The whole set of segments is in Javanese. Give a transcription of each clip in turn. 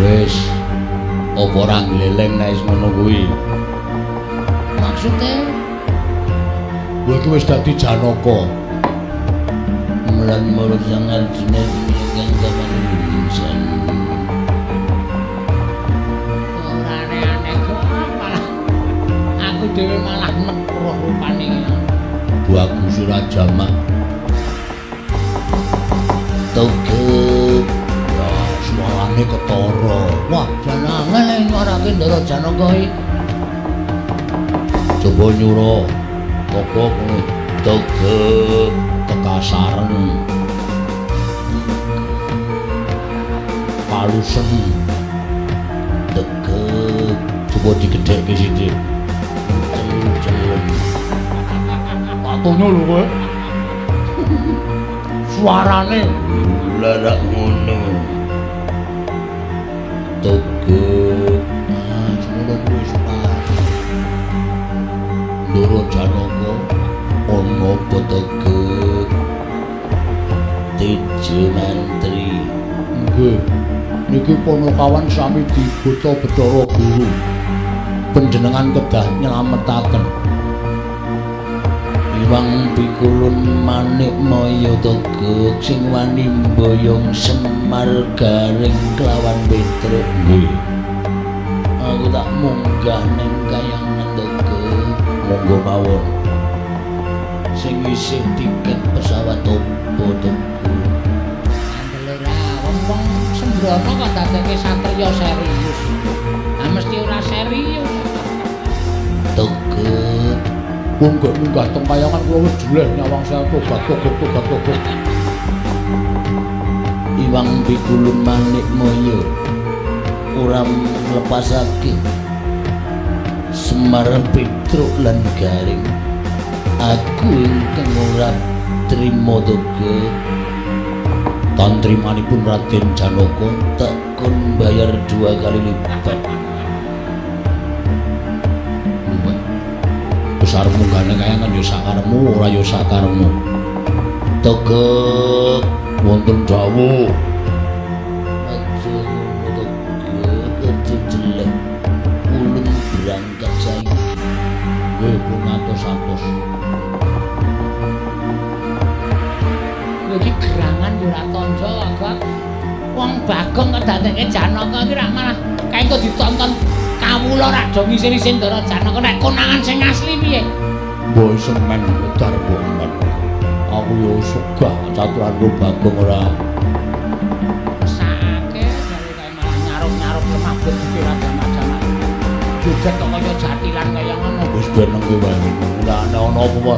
Wis. Apa ora gleleng nek wis ngono kuwi? Maksude Kowe iki wis dadi Janaka. mulan mulus sang Arjuna kang kapan insan. Ora aneh-aneh kok malah aku dhewe malah nekroh rupane. Buaku Surajama. Togep Ya, suarane ketara. Wah, janangan nek nyuarake Ndara Janaka iki. Coba nyura. Koko kuwi tegep tekasaren. Palusen. Tegep. Coba digedhekke sithik. Patunya lho kowe. Suarane Larak ngono. Ndara Janaka ana apa tegep? Tujuh mantri. Nggih. Niki Panakawan sami dibuta Bathara Guru. Panjenengan kedah nyelametaken. Iwang pikulun manik moyo tegek sing wani mboyong semar garing kelawan petruk Nggih. aku tak munggah ning kayangan Monggo mawon. sing isih tiket pesawat opo tegek Andelera wong sembrono kok dadeke satriya serius. Ah mesti ora serius. Tegek Wong gak munggah teng kayangan kula wis jeleh nyawang saya tobat tobat tobat tobat. Iwang pikulun manik moyo. Ora Semar Petruk lan Garing. Aku ingkang ora trima toge Tantrimanipun Raden Janaka tekun bayar dua kali lipat. Besar munggahne kayangan ya sakaremu ora ya sakaremu. tegek Wonten dawuh ngantos-antos. Lho iki gerangan yo ora tanja agak. Wong Bagong kok dadekke Janaka iki ra malah kaengko ditonton kawula ra do ngisir-isir Ndara Janaka nek konangan sing asli piye? Boy semen wedar bomen. Aku yo sugah caturan ku Bagong ora Sake jare kae malah nyarup-nyarup lemah bet iki ra jamak-jamak. Joget kok kaya jatilan kaya ngono. Wis beneng kowe wae. Ora ana apa apa.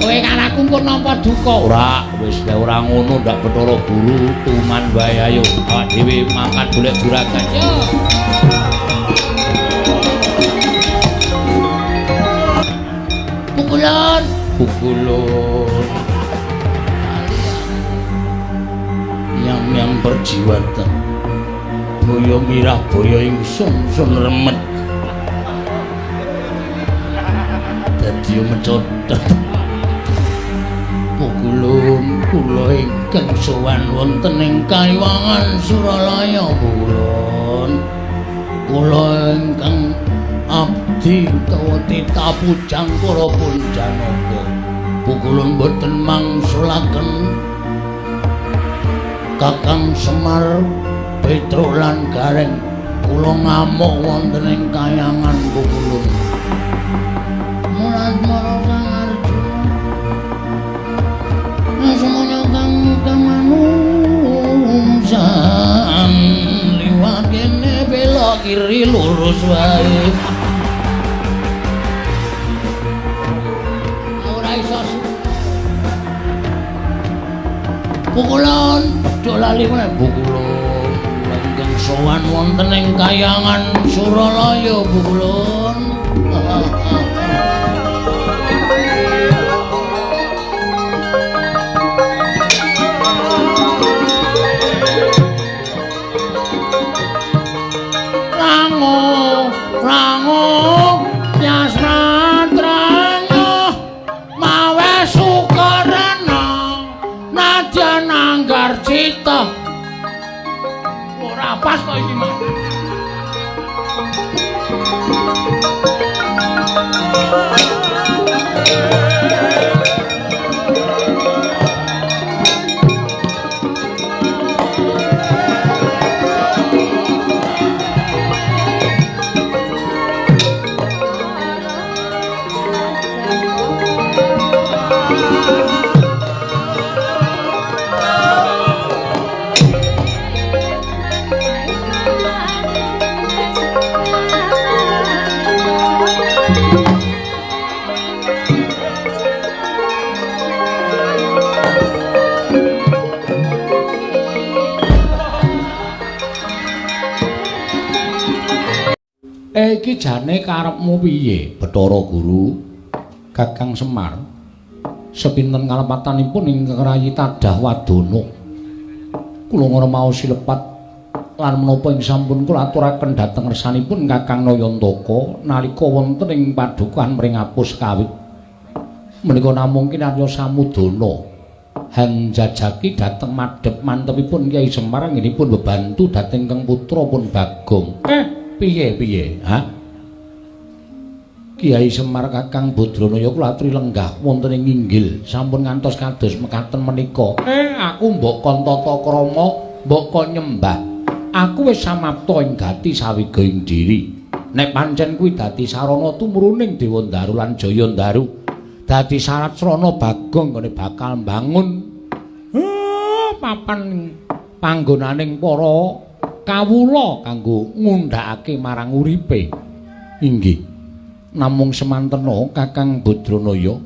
Kowe karaku engko nampa duka. Ora, wis nek ora ngono ndak Bathara Guru tuman wae ayo. Awak dhewe mangkat golek juragan. Yo. Pukulan. Pukulun yang yang berjiwata boyo mirah boyo ingsun sun remet dadi mecotot pukulun kula ingkang sowan wonten ing kaliwangan Suralaya pukulun kula ingkang abdi utawa titah pujang para pun janaka pukulun boten mangsulaken. Kakang Semar Petruk lan Gareng. Kula ngamuk wonten ing kayangan pukulun Mulat kiri lurus wae ora iso pukulan do lali meneh pukulan langgeng sowan wonten ing kayangan Suralaya pukulan Eh iki jane karepmu piye, Bathara Guru? Kakang Semar. Sepinten kalepatanipun ing Rayi Tadah Wadana. Kula ngremao silepat lan menapa ing sampun kula aturaken dhateng resanipun Kakang Nayantaka nalika wonten ing padukan mringapus kawit. Menika namung kinarya samudana. Han jajaki dhateng madhep mantepipun Kyai Semar nginipun bebantu dhateng Kang Putra pun Bagong. Eh, piye piye? Ha Kiai Semar Kakang Badranaya kula aturi lenggah wonten ing inggil sampun ngantos kados mekaten menika. Eh aku mbok kon tata krama mbok kon nyembah. Aku wis samapta ing gati sawiga ing diri. Nek pancen kuwi dadi sarana tumruning Dewa Ndaru lan Jaya Ndaru. Dadi syarat srana bagong kene bakal mbangun. Eh, papan panggonaning para kawula kanggo ngundhakake marang uripe. Inggih. Namung semantena Kakang Badranaya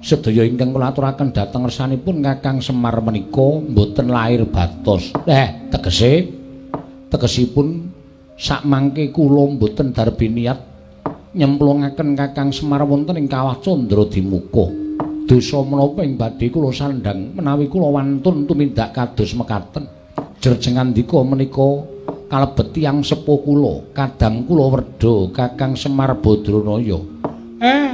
sedaya ingkang kula aturaken dhateng ngersanipun Kakang Semar menika mboten lahir batos. Eh, tegese tegesipun sak mangke kula mboten darbi niat nyemplungaken Kakang Semar wonten ing kawah Candra Dimuka. Dosa menapa ing badhe kula sandhang menawi kula wantun tumindak kados mekaten. Jerjengan dika menika kalebet tiyang sepuh kula, kadang kula werda Kakang Semar Badranaya. Eh,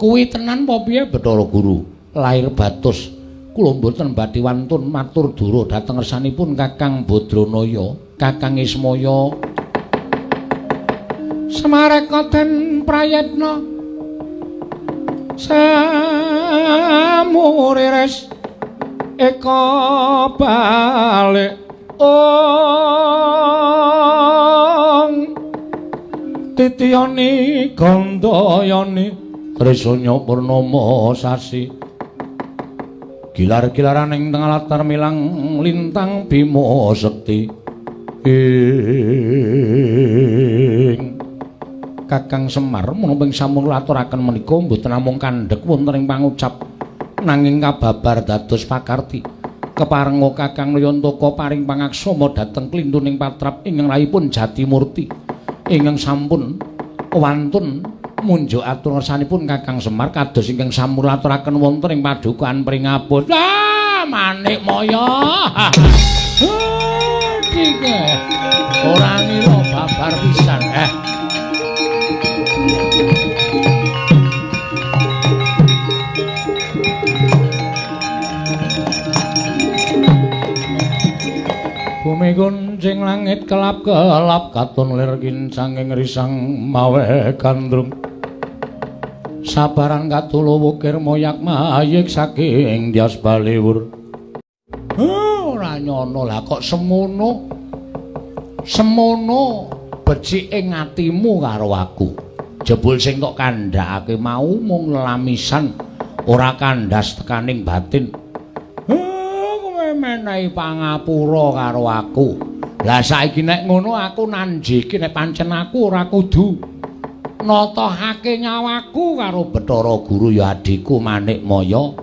kuwi tenan apa piye Bathara Guru? Lair batus kula mboten badhe wantun matur dura dhateng ngersanipun Kakang Badranaya, Kakang Ismaya. Semareka den prayetna samurires eka balik ong titiyani gandayani trisanya purnama sasi. Gilar-gilaran ing tengah latar milang lintang bima sekti. Ing Kakang Semar menapa ing sampun aturaken menika mboten namung kandhek wonten ing pangucap. Nanging kababar dados pakarti keparenga Kakang Nayantaka paring pangaksama dhateng klintuning patrap ingkang rayipun Jatimurti ingkang sampun wantun munjuk atur ngersanipun Kakang Semar kados ingkang sampun aturaken wonten ing padukan pringapun ah manik moyo. Iki ora ngira babar pisan. Eh Kuncing langit kelap-kelap katon lir kincang ing risang mawe gandrung Sabaran katulo wukir moyak mayik saking dias baliwur Ora nyono lah kok semono Semono becik ing atimu karo aku Jebul sing kok kandhakake mau mung lamisan ora kandhas tekaning batin menehi pangapura karo aku. Lah saiki nek ngono aku nanjiki nek pancen aku ora kudu natohake nyawaku karo Bathara Guru ya adikku Manik Maya.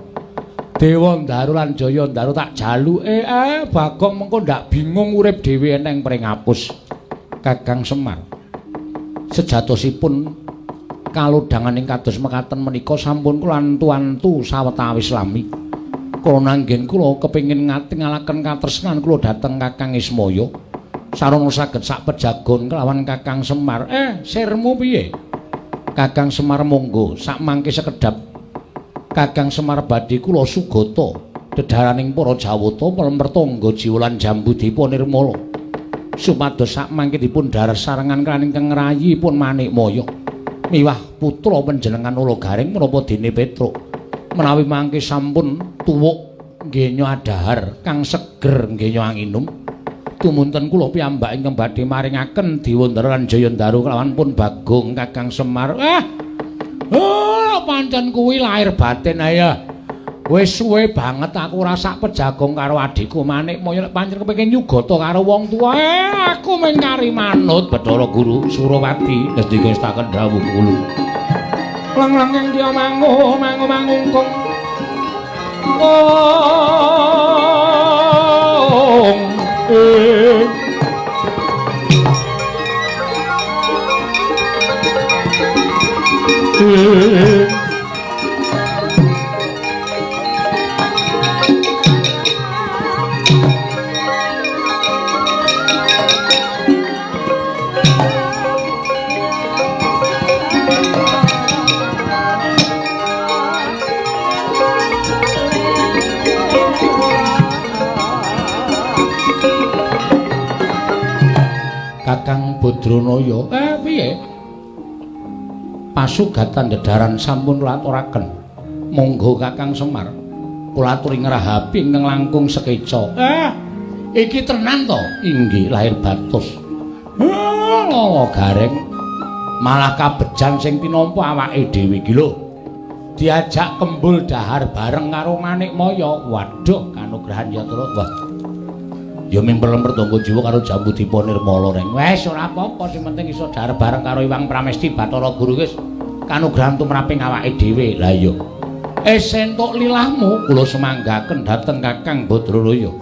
Dewa Ndaru lan Jaya Ndaru tak jaluke eh Bagong mengko ndak bingung urip dhewe eneng pringapus. Kakang Semar. Sejatosipun kalodhanganing kados mekaten menika sampun kula antu-antu sawetawis lami. Kula nanggen kula kepengin ngatingalaken katresnan kula dhateng Kakang Ismaya sarana saged sak pejagon kelawan Kakang Semar. Eh sirmu piye? Kakang Semar monggo sak mangke sekedap Kakang Semar badhe kula sugata dedaraning para Jawata mlempertangga jiwa lan jambu dipa nirmala supados sak mangke dipun dar sarengan kaliyan Kang Rayi pun Manik Moyo. Miwah putra panjenengan Ula Garing menapa dene Petruk menawi mangke sampun tuwuk nggih adahar kang seger nggih anginum tumunten kula piyambak ingkang badhe maringaken Diwandara lan Jayandaru kelawan pun Bagong Kakang Semar. Ah! Oh pancen kuwi lahir batin ayo. Wis suwe banget aku rasa pejagong karo adikku Manik. Moyo pancen kepengin nyugata karo wong tuwa. Eh, aku mung kari manut Bathara Guru Surawati. Ngendika staken dawuh kula. Lang-lang yang dia mangu mangu mangungkung. Oh. Eh. Eh. Badranaya. Eh piye? Pasugatan dedaran sampun laturaken. Monggo Kakang Semar. Kula aturi ngrahapi ingkang langkung sekeca. Eh, iki tenan to? Inggih, lahir batus. Eh, lolo gareng. Malah kabejan sing tinampa awake dhewe iki lho. Diajak kembul dahar bareng karo Manik Maya. Waduh, kanugrahan ya terus. Wah, ya mimper-lemper tonggo jiwa karo jambu dipa nirmala reng. Wes ora apa-apa sing penting iso dar bareng karo Iwang Pramesti Bathara Guru wis kanugrahan tumraping awake dhewe. Lah iya. Es entuk lilahmu kula semanggaken dhateng Kakang Badralaya.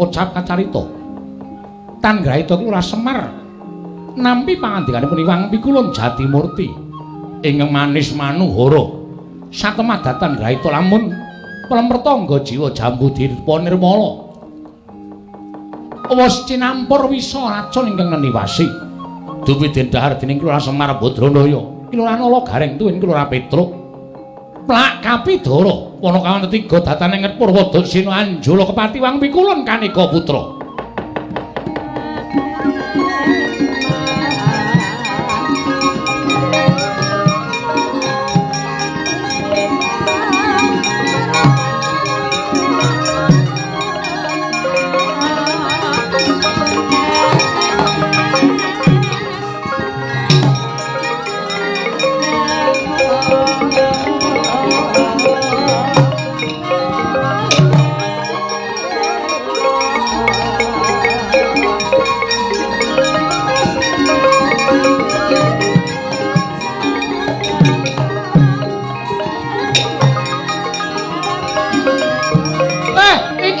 Ucap kacarita. Tan Grahita kuwi ora semar. Nampi pangandikanipun Iwang Pikulun Jatimurti. Ingkang manis manuhara. Satemah datan Grahita lamun pelemper tangga jiwa jambu dipa nirmala. Wis cinampur wisa racun ingkang neniwasi. Dupi dendahar dening Kelurahan Semar Badranaya, Kelurahan Ala Gareng tuwin Kelurahan Petruk. Plak Kapidara, Wanakawan ketiga datane nget Purwadaksina Anjala Kepati Wang Kanika Putra.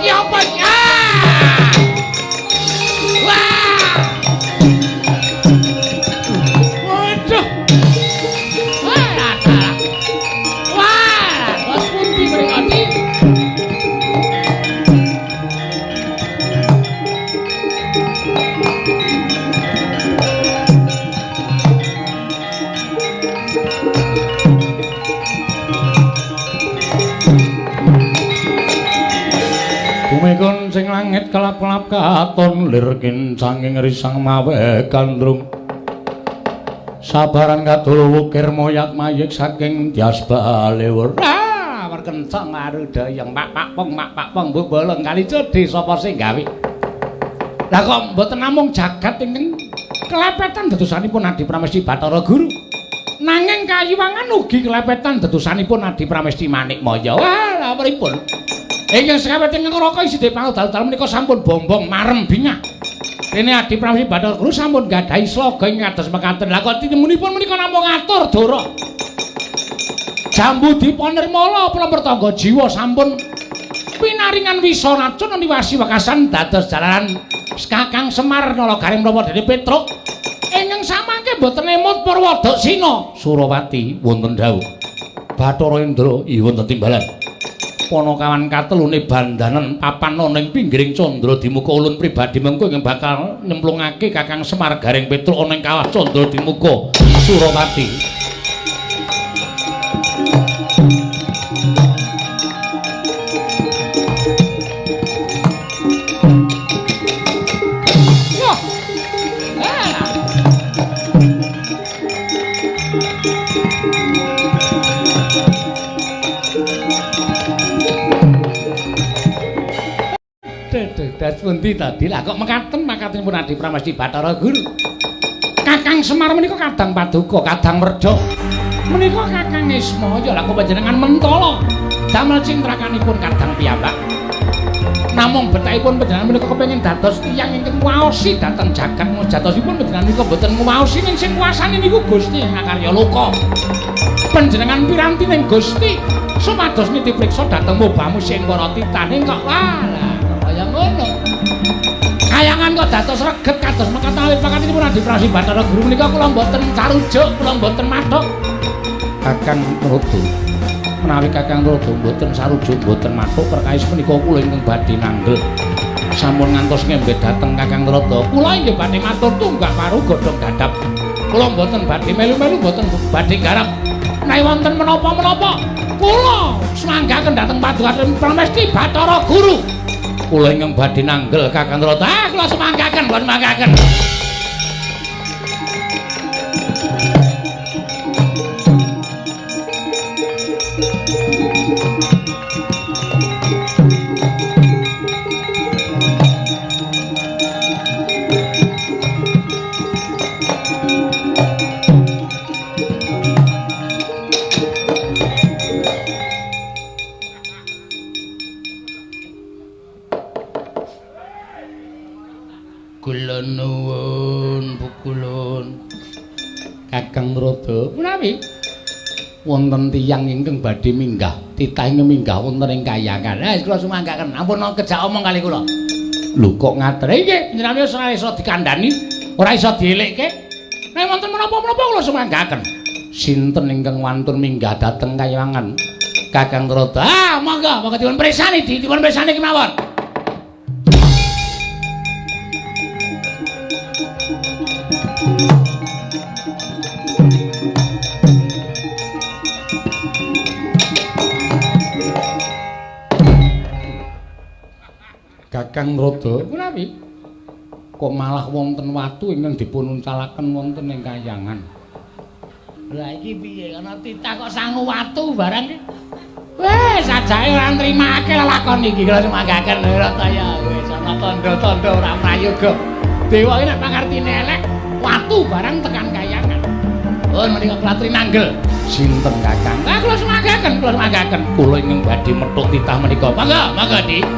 Eh, iki langit kelap-kelap katon lir kincanging risang mawe gandrung. Sabaran kadul wukir moyak mayik saking dias balewur Ah, perkencang aru dayang pak pak pong mak pak pong mbok bolong kali sapa sing gawe. Lah kok mboten namung jagat ingkang kelepetan dedosanipun Adi Pramesti Bathara Guru. Nanging kayuwangan ugi kelepetan dedosanipun Adi Pramesti Manik Maya Wah, pripun Ingkang sekawet ingkang raka isi dipangul dal-dal menika sampun bombong marem bingah. Rene Adi Pramesti Bathara Guru sampun gadahi sloga ing kados mekaten. Lah kok tinemunipun menika namung ngatur dara. Jambu dipa nirmala pelemper tangga jiwa sampun pinaringan wisa racun niwasi wekasan dados jalaran Kakang Semar Nala Garing menapa dene Petruk. Ingkang samangke boten emut Purwadaksina Surawati wonten dawuh. Bathara Indra wonten timbalan. Panakawan katelune bandanan papan ana ing pinggiring candra dimuka ulun pribadi mengko ing bakal nyemplungake Kakang Semar Garing Petruk ana ing kawah candra dimuka Surawati. Dados pundi tadi lah kok mekaten makatenipun Adi Pramesti Bathara Guru. Kakang Semar menika kadang paduka, kadang werja. Menika Kakang Isma ya lah kok panjenengan mentala. Damel cintrakanipun kadang piyambak. Namung betahipun panjenengan menika kepengin dados tiyang ingkang waosi dhateng jagat mujatosipun panjenengan menika boten waosi ning sing kuasane niku Gusti ngakarya loka. Panjenengan piranti ning Gusti supados niti priksa dhateng mobamu sing para titaning kok ngono. Kayangan kok dados reget kados mekaten awit pakatinipun Adi Prasi Guru menika kula mboten carujuk, kula mboten mathok. Kakang Rodo. Menawi Kakang Rodo mboten sarujuk, mboten mathok perkawis menika kula ingkang badhe nanggel. Sampun ngantos ngembe dhateng Kakang Rodo. Kula inggih badhe matur tunggak paru godhong dadap. Kula mboten badhe melu-melu mboten badhe garap. Nek wonten menapa-menapa, kula semanggaken dhateng Padukaten Pramesti Bathara Guru. Kula ingkang badhe nanggel Kakang Rodo. Ah, kula semanggaken, kula semanggaken. Wonten tiyang ingkang badhe minggah, titah ingkang minggah wonten ing kayangan. Eh, kula sumanggaken. Ampun kejak omong kali kula. Lho kok ngaten? Nggih, panjenengan wis ora iso dikandhani, ora iso dielekke. Nek wonten menapa-menapa kula sumanggaken. Sinten ingkang wantun minggah dhateng kayangan? Kakang Rodo. Ah, monggo, monggo dipun presani, dipun presani kemawon. Kakang Rodo, menawi kok malah wonten watu ingkang dipun uncalaken wonten ing kayangan. Lah iki piye ana titah kok sangu watu barang iki? Wes sajake ora nrimake lakon iki kula semanggaken rata ya wis ana tandha-tandha ora prayoga. Dewa iki nek pangartine elek watu barang tekan kayangan. Oh menika klatri nanggel. Sinten Kakang? Ah kula semanggaken, kula semanggaken. Kula ingkang badhe metuk titah menika. Mangga, mangga Dik.